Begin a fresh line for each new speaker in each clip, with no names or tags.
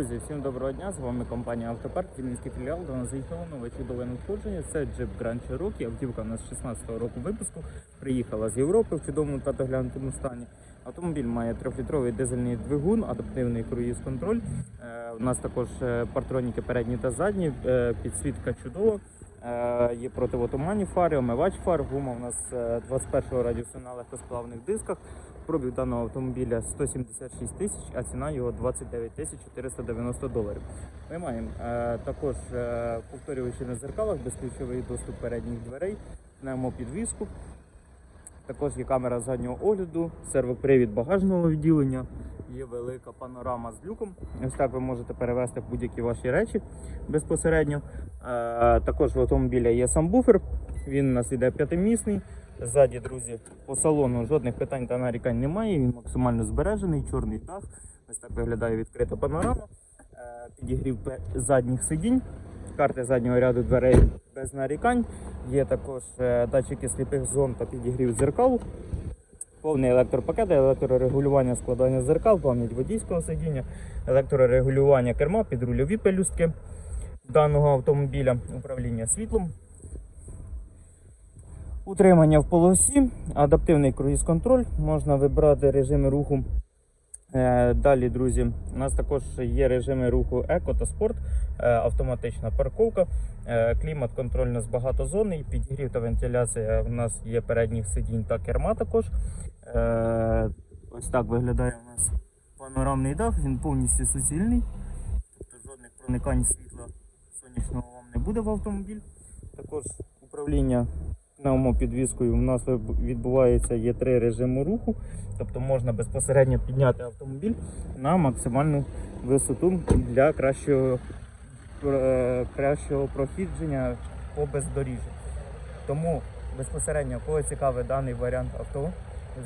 Друзі, всім доброго дня! З вами компанія Автопарк, Вінницький філіал. До нас заїхало нове чудове надходження. Це джип Grand Cherokee. Автівка у нас 16-го року випуску. Приїхала з Європи в чудовому та доглянутому стані. Автомобіль має 3-літровий дизельний двигун, адаптивний круїз-контроль. Е, у нас також е, партроніки передні та задні, е, підсвітка чудова. Е, Є противотуманні фари, омивач фар. Гума у нас е, 21-го радіусу на легкосплавних дисках. Пробіг даного автомобіля 176 тисяч, а ціна його 29 тисяч 490 доларів. Ми маємо е, також е, повторювачі на зеркалах, безключовий доступ передніх дверей, пневмопідвіску. Також є камера заднього огляду, сервопривід багажного відділення, є велика панорама з люком. Ось так ви можете перевезти будь-які ваші речі безпосередньо. Е, також в автомобіля є сам буфер, він у нас іде п'ятимісний. Ззаді, друзі, по салону жодних питань та нарікань немає. Він максимально збережений, чорний дах. Ось так виглядає відкрита панорама. Е, Підігрів задніх сидінь, карти заднього ряду дверей без нарікань. Є також е, датчики сліпих зон та підігрів дзеркал. Повний електропакет, електрорегулювання складання зеркал, пам'ять водійського сидіння, електрорегулювання керма, підрульові пелюстки даного автомобіля, управління світлом. Утримання в полосі, адаптивний круїз-контроль, можна вибрати режими руху. Е, Далі, друзі, у нас також є режими руху еко та спорт, е, автоматична парковка, е, клімат, контроль у нас багатозонний, підігрів та вентиляція у нас є передніх сидінь та керма також. Е, Ось так виглядає у нас панорамний дах, він повністю суцільний, тобто жодних проникань світла сонячного вам не буде в автомобіль. Також управління пневмопідвіскою у нас відбувається є три режими руху, тобто можна безпосередньо підняти автомобіль на максимальну висоту для кращого, е, кращого проходження по бездоріжжю. Тому безпосередньо, кого цікавий даний варіант авто,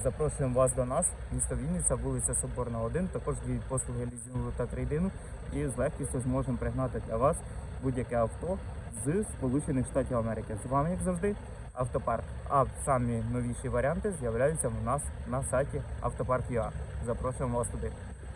запрошуємо вас до нас, місто Вінниця, вулиця Соборна 1, також діють послуги лізінгу та трейдину і з легкістю зможемо пригнати для вас будь-яке авто з Сполучених Штатів Америки. З вами, як завжди, автопарк. А самі новіші варіанти з'являються у нас на сайті автопарк.ua. Запрошуємо вас туди.